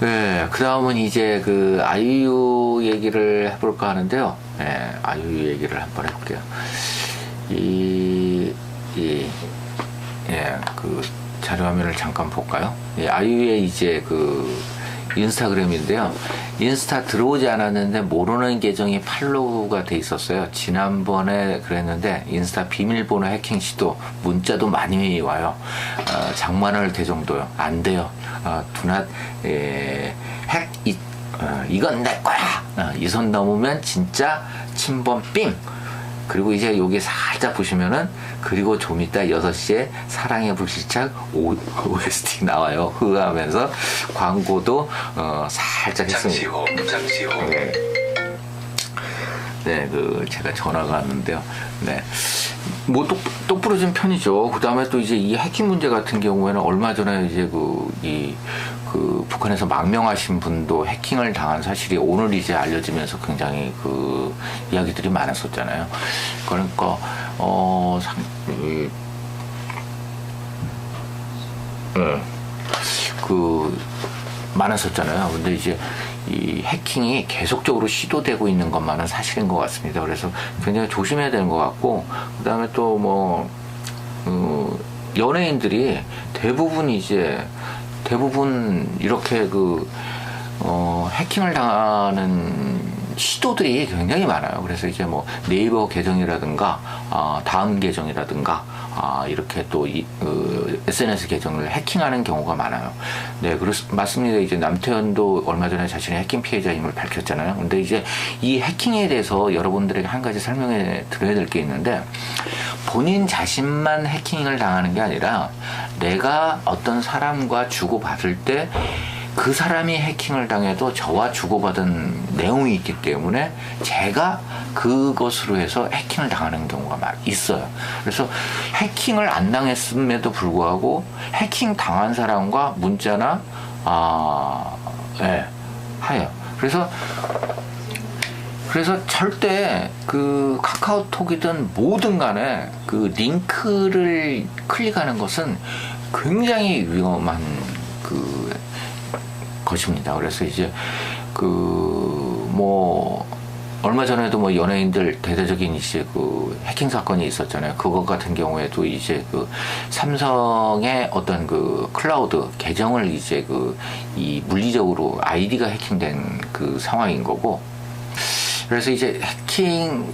네, 그 다음은 이제 그 아이유 얘기를 해볼까 하는데요. 네, 아이유 얘기를 한번 해볼게요. 이, 이, 예, 그 자료 화면을 잠깐 볼까요? 예, 아이유의 이제 그 인스타그램인데요. 인스타 들어오지 않았는데 모르는 계정이 팔로우가 돼 있었어요. 지난번에 그랬는데 인스타 비밀번호 해킹 시도 문자도 많이 와요. 어, 장만을 대 정도요. 안 돼요. 어, 두낫 예, 핵 이, 어, 이건 내 거야. 어, 이선 넘으면 진짜 침범 삥. 그리고 이제 여기 살짝 보시면은 그리고 좀 이따 6시에 사랑의 불시착 OST 나와요. 흐하면서 광고도 어, 살짝 했습니다. 장시호 네. 네, 그 제가 전화가 왔는데요. 네. 뭐 똑, 똑부러진 편이죠. 그 다음에 또 이제 이 해킹 문제 같은 경우에는 얼마 전에 이제 그, 이, 그 북한에서 망명하신 분도 해킹을 당한 사실이 오늘 이제 알려지면서 굉장히 그 이야기들이 많았었잖아요. 그러니까, 어, 상, 이, 네. 그 많았었잖아요. 근데 이제 이 해킹이 계속적으로 시도되고 있는 것만은 사실인 것 같습니다. 그래서 굉장히 조심해야 되는 것 같고 그 다음에 또 뭐 어, 연예인들이 대부분 이제 대부분 이렇게 그 어, 해킹을 당하는 시도들이 굉장히 많아요. 그래서 이제 뭐 네이버 계정이라든가 아, 다음 계정이라든가 아, 이렇게 또 이, 그 SNS 계정을 해킹하는 경우가 많아요. 네, 그렇 맞습니다. 이제 남태현도 얼마 전에 자신의 해킹 피해자임을 밝혔잖아요. 근데 이제 이 해킹에 대해서 여러분들에게 한 가지 설명해 드려야 될 게 있는데 본인 자신만 해킹을 당하는 게 아니라 내가 어떤 사람과 주고받을 때 그 사람이 해킹을 당해도 저와 주고받은 내용이 있기 때문에 제가 그것으로 해서 해킹을 당하는 경우가 많 있어요. 그래서 해킹을 안 당했음에도 불구하고 해킹 당한 사람과 문자나 아, 예, 하요. 그래서 그래서 절대 그 카카오톡이든 뭐든 간에 그 링크를 클릭하는 것은 굉장히 위험한 그 것입니다. 그래서 이제 그 뭐 얼마 전에도 뭐 연예인들 대대적인 이제 그 해킹 사건이 있었잖아요. 그것 같은 경우에도 이제 그 삼성의 어떤 그 클라우드 계정을 이제 그 이 물리적으로 아이디가 해킹된 그 상황인 거고 그래서 이제 해킹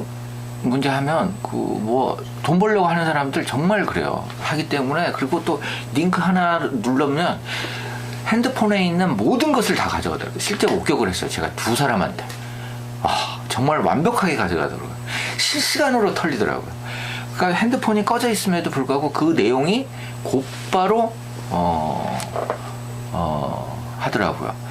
문제 하면 그 뭐 돈 벌려고 하는 사람들 정말 그래요. 하기 때문에 그리고 또 링크 하나 누르면 핸드폰에 있는 모든 것을 다 가져가더라고요. 실제 목격을 했어요. 제가 두 사람한테. 아, 정말 완벽하게 가져가더라고요. 실시간으로 털리더라고요. 그러니까 핸드폰이 꺼져 있음에도 불구하고 그 내용이 곧바로, 어, 어, 하더라고요.